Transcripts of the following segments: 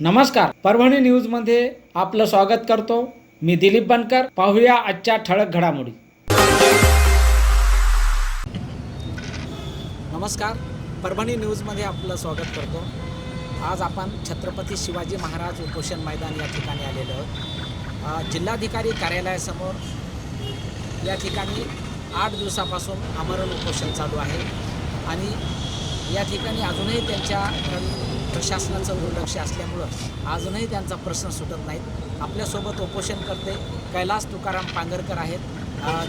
नमस्कार. परभणी न्यूजमध्ये आपलं स्वागत करतो. मी दिलीप बनकर. पाहूया आजच्या ठळक घडामोडी. नमस्कार. परभणी न्यूजमध्ये आपलं स्वागत करतो. आज आपण छत्रपती शिवाजी महाराज उपोषण मैदान या ठिकाणी आलेलो आहोत. जिल्हाधिकारी कार्यालयासमोर या ठिकाणी आठ दिवसापासून आमरण उपोषण चालू आहे. आणि या ठिकाणी अजूनही त्यांच्या प्रशासनाचं दुर्लक्ष असल्यामुळं अजूनही त्यांचा प्रश्न सुटत नाहीत. आपल्यासोबत उपोषण करते कैलास तुकाराम पांगरकर आहेत.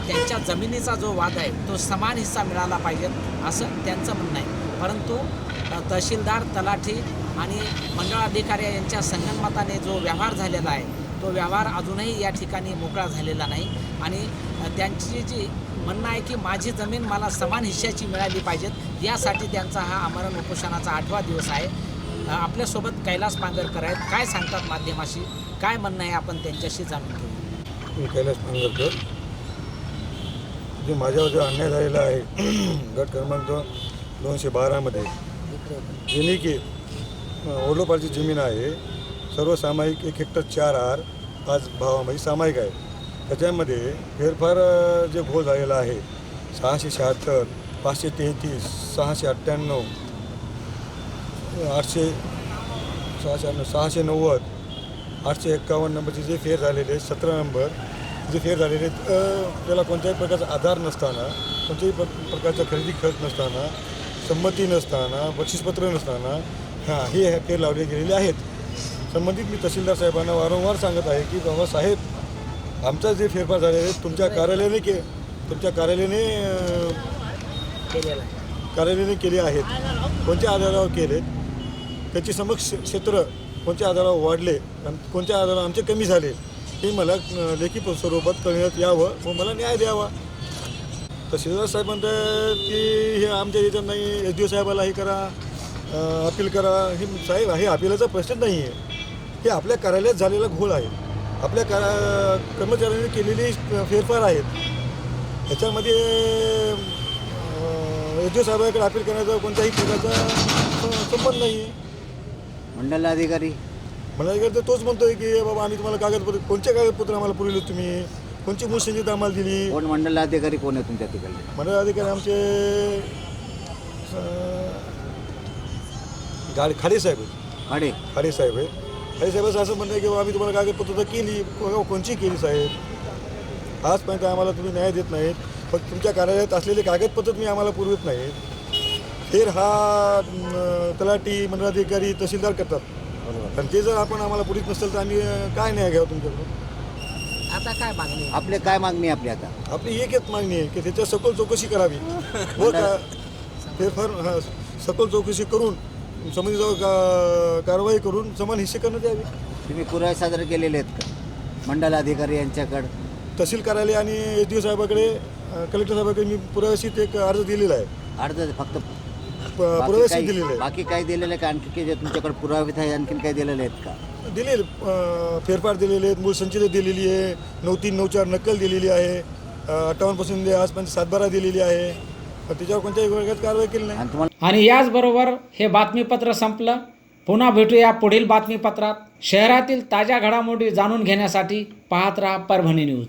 त्यांच्या जमिनीचा जो वाद आहे तो समान हिस्सा मिळाला पाहिजे असं त्यांचं म्हणणं आहे. परंतु तहसीलदार तलाठी आणि मंडळाधिकारी यांच्या संगनमताने जो व्यवहार झालेला आहे तो व्यवहार अजूनही या ठिकाणी मोकळा झालेला नाही. आणि त्यांची जी म्हणणं आहे की माझी जमीन मला समान हिश्श्याची मिळाली पाहिजेत यासाठी त्यांचा हा आमरण उपोषणाचा आठवा दिवस आहे. आपल्यासोबत कैलास पांगरकर आहेत. काय सांगतात माध्यमाशी? काय म्हणणं आहे आपण त्यांच्याशी जाणून घेऊ? मी कैलास पांगरकर जे माझ्यावर जो अन्याय झालेला आहे गट क्रमांक दोनशे बारामध्ये जेणे की ओढलोपारची जमीन आहे सर्व सामायिक एक हेक्टर चार आर पाच भावामध्ये सामायिक आहे. त्याच्यामध्ये फेरफार जे घोळ झालेला आहे सहाशे शहात्तर पाचशे तेहतीस सहाशे अठ्ठ्याण्णव आठशे सहाशे सहाशे नव्वद आठशे एक्कावन्न नंबरचे जे फेर झालेले आहेत सतरा नंबर जे फेर झालेले आहेत त्याला कोणत्याही प्रकारचा आधार नसताना कोणत्याही प्र प्रकारचा खरेदी खर्च नसताना संमती नसताना बक्षीसपत्र नसताना हां हे फेर लावले गेलेले आहेत. संबंधित मी तहसीलदार साहेबांना वारंवार सांगत आहे की बाबा साहेब आमचा जे फेरफार झालेले आहेत तुमच्या कार्यालयाने के तुमच्या कार्यालयाने आहे. कार्यालयाने केले आहेत. कोणत्या आधारावर केले त्याची समक्ष क्षेत्र कोणत्या आधारावर वाढले आणि कोणत्या आधारावर आमचे कमी झाले हे मला लेखी स्वरूपात कळण्यात यावं व मला न्याय द्यावा. तहसीलदार साहेब म्हणतात की हे आमच्या याच्यात नाही एस डी ओ साहेबाला हे करा अपील करा. हे साहेब हे अपिलाचा प्रश्न नाही आहे. हे आपल्या कार्यालयात झालेला घोळ आहे. आपल्या कारा कर्मचाऱ्यांनी केलेली फेरफार आहेत. ह्याच्यामध्ये एस डी ओ साहेबाकडे अपील करण्याचा कोणत्याही प्रकारचा संबंध नाही आहे. मंडलाधिकारी. मला तर तोच म्हणतोय की बाबा आम्ही तुम्हाला कागदपत्र कोणते कागदपत्र आम्हाला पुरवले तुम्ही? कोणची मूळ आम्हाला दिली? कोण मंडलाधिकारी कोण आहे तुमच्या तिकडले? मंडळ अधिकारी आमचे अं, गाडी खाडे साहेब आहेत. खाडे? खाडे साहेब आहे खाडे साहेबाचं असं म्हणणं आहे की बाबा आम्ही तुम्हाला कागदपत्र तर केली कोणची केली साहेब? आजपर्यंत आम्हाला तुम्ही न्याय देत नाहीत. फक्त तुमच्या कार्यालयात असलेले कागदपत्र तुम्ही आम्हाला पुरवत नाहीत. फेर हा अं, तलाठी मंडळाधिकारी तहसीलदार करतात. आणि ते जर आपण आम्हाला पुरीत नसेल तर आम्ही अं, काय न्याय घ्यावं तुमच्याकडून? आता काय मागणी आहे? आपले काय मागणी आहे आपली आता? आपली एकच मागणी आहे की त्याच्या सखोल चौकशी करावी. व का फेरफार हा, सखोल चौकशी करून संबंधित का कारवाई करून समान हिस्से करण्यात यावे तुम्ही पुरावे सादर केलेले आहेत का? मंडलाधिकारी यांच्याकडं? तहसील कार्यालय आणि एस डी ओ साहेबाकडे अं, कलेक्टर साहेबाकडे मी पुराव्याशीत एक अर्ज दिलेला आहे. अर्ज फक्त प- बाकी पुराव्याशीत काही दिलेला आहे बाकी काही दिलेलं आहे का? आणखी काही जे तुमच्याकडे पुरावे आहे आणखीन काही दिलेले आहेत का? दिलेले अं, फेरफार दिलेले आहेत. मूळ संचित दिलेली आहे. नऊ तीन नऊ चार नक्कल दिलेली आहे. अठ्ठावन्नपासून ते आजपर्यंत सातबारा दिलेली आहे. पण त्याच्यावर कोणत्याही वर्गात कारवाई केली नाही. आणि तुम्हाला आणि याचबरोबर हे बातमीपत्र संपलं. पुन्हा भेटूया पुढील बातमीपत्रात. शहरातील ताज्या घडामोडी जाणून घेण्यासाठी पाहत राहा परभणी न्यूज.